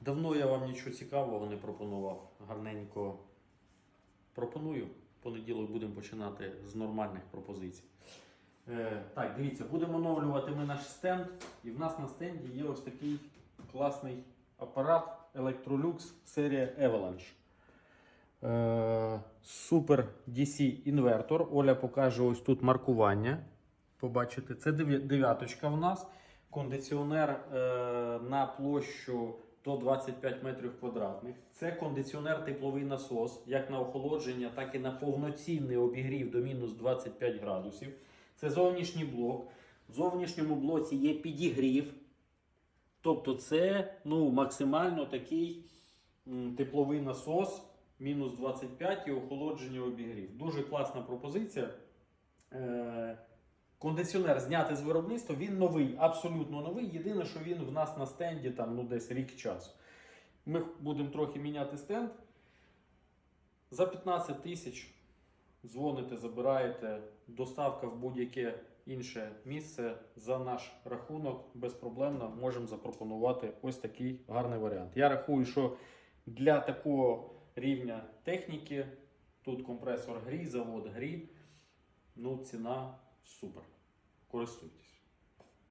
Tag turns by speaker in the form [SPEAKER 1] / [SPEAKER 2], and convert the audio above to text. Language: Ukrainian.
[SPEAKER 1] Давно я вам нічого цікавого не пропонував. Гарненько пропоную. Понеділок будемо починати з нормальних пропозицій. Е, так, дивіться, будемо оновлювати ми наш стенд. І в нас на стенді є ось такий класний апарат Electrolux серія Avalanche. Е, Супер DC інвертор. Оля покаже ось тут маркування. Побачите, це дев'яточка в нас. Кондиціонер е, на площу до 25 метрів квадратних. Це кондиціонер тепловий насос, як на охолодження, так і на повноцінний обігрів до мінус 25 градусів. Це зовнішній блок. В зовнішньому блоці є підігрів. Тобто це ну, максимально такий тепловий насос, мінус 25 і охолодження обігрів. Дуже класна пропозиція. Е, кондиціонер зняти з виробництва, він новий, абсолютно новий. Єдине, що він в нас на стенді там, ну, десь рік часу. Ми будемо трохи міняти стенд. За 15 тисяч дзвоните, забираєте, доставка в будь-яке інше місце за наш рахунок безпроблемно можемо запропонувати ось такий гарний варіант. Я рахую, що для такого рівня техніки тут компресор грі, завод грі, ну ціна супер. Користуйтесь.